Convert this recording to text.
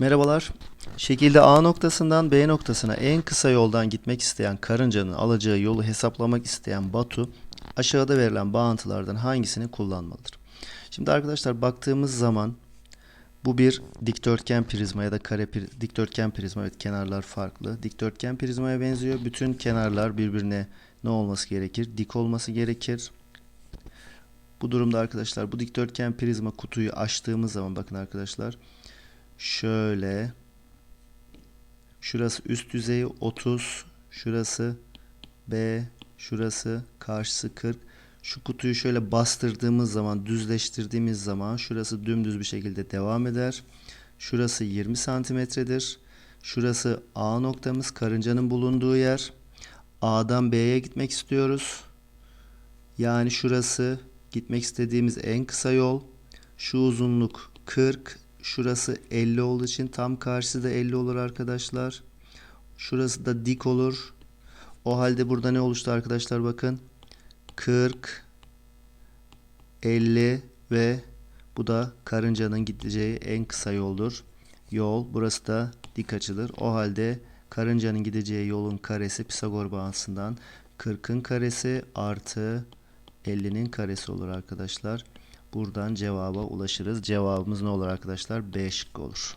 Merhabalar. Şekilde A noktasından B noktasına en kısa yoldan gitmek isteyen karıncanın alacağı yolu hesaplamak isteyen Batu aşağıda verilen bağıntılardan hangisini kullanmalıdır? Şimdi arkadaşlar baktığımız zaman bu bir dikdörtgen prizma ya da kare pri- dikdörtgen prizma evet kenarlar farklı. Dikdörtgen prizmaya benziyor. Bütün kenarlar birbirine ne olması gerekir? Dik olması gerekir. Bu durumda arkadaşlar bu dikdörtgen prizma kutuyu açtığımız zaman bakın arkadaşlar şöyle. Şurası üst yüzeyi 30 şurası B şurası karşısı 40 şu kutuyu şöyle bastırdığımız zaman düzleştirdiğimiz zaman şurası dümdüz bir şekilde devam eder. Şurası 20 santimetredir. Şurası A noktamız karıncanın bulunduğu yer. A'dan B'ye gitmek istiyoruz. Yani şurası gitmek istediğimiz en kısa yol. Şu uzunluk 40 şurası 50 olduğu için tam karşısı da 50 olur arkadaşlar. Şurası da dik olur. O halde burada ne oluştu arkadaşlar bakın. 40 50 ve bu da karıncanın gideceği en kısa yoldur. Yol burası da dik açılır. O halde karıncanın gideceği yolun karesi Pisagor bağıntısından 40'ın karesi artı 50'nin karesi olur arkadaşlar. Buradan cevaba ulaşırız. Cevabımız ne olur arkadaşlar? B şıkkı olur.